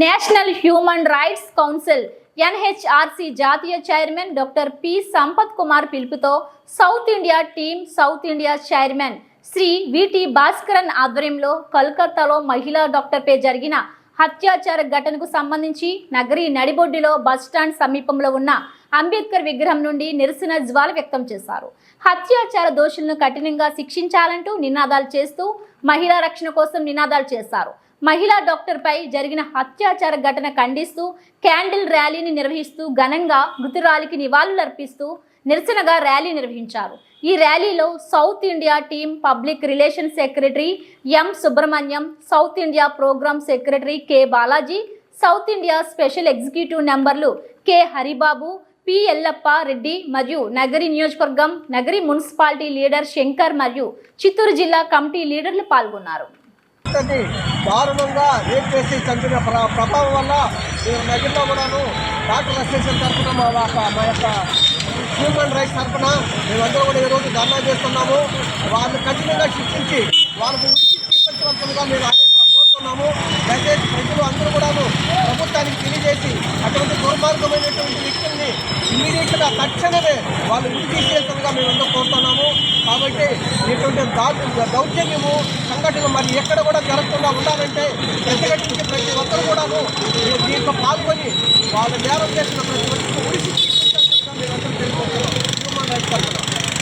National human rights council NHRC జాతీయ chairman doctor P Sampath Kumar పిలుపుతో south India team south India chairman Shri VT Bhaskaran ఆధ్వర్యంలో కలకత్తాలో మహిళా డాక్టర్పై జరిగిన హత్యాచార ఘటనకు సంబంధించి నగరి నడిబొడ్డిలో బస్టాండ్ సమీపంలో ఉన్న అంబేద్కర్ విగ్రహం నుండి నిరసన జ్వాల వ్యక్తం చేశారు. హత్యాచార దోషులను కఠినంగా శిక్షించాలంటూ నినాదాలు చేస్తూ మహిళా రక్షణ కోసం నినాదాలు చేశారు. మహిళా డాక్టర్పై జరిగిన అత్యాచార ఘటన ఖండిస్తూ క్యాండిల్ ర్యాలీని నిర్వహిస్తూ ఘనంగా మృతురాలికి నివాళులర్పిస్తూ నిరసనగా ర్యాలీ నిర్వహించారు. ఈ ర్యాలీలో South India team public relation secretary M. Subrahmanyam South India programme secretary K. Balaji South India special executive నెంబర్లు కె. హరిబాబు పి. ఎల్లప్ప రెడ్డి మరియు నగరి నియోజకవర్గం నగరి మున్సిపాలిటీ లీడర్ శంకర్ మరియు చిత్తూరు జిల్లా కమిటీ లీడర్లు పాల్గొన్నారు. దారుణంగా రేప్ చేసి చంపిన ప్ర- ప్రభావం వల్ల నేను నగరంలో కూడాను డాక్టర్ అసోసియేషన్ తరఫున మా యొక్క మా యొక్క హ్యూమన్ రైట్స్ తరఫున మేమందరం కూడా ఈరోజు ధర్నా చేస్తున్నాము. వాళ్ళు కఠినంగా శిక్షించి వాళ్ళకు ఉచితంగా మేము కోరుతున్నాము. దయచేసి ప్రజలు అందరూ కూడాను ప్రభుత్వానికి తెలియజేసి అటువంటి దుర్మార్గమైనటువంటి వ్యక్తుల్ని ఇమీడియట్గా తక్షణమే వాళ్ళు ఇంటి తీసేంతగా మేము కోరుతున్నాము. కాబట్టి ఇటువంటి దౌర్జన్యము సంఘటనలు మరి ఎక్కడ కూడా జరగకుండా ఉండాలంటే ప్రతిఘటించి ప్రతి ఒక్కరు కూడాను దీంట్లో పాల్గొని వాళ్ళు నేరం చేసిన ప్రతి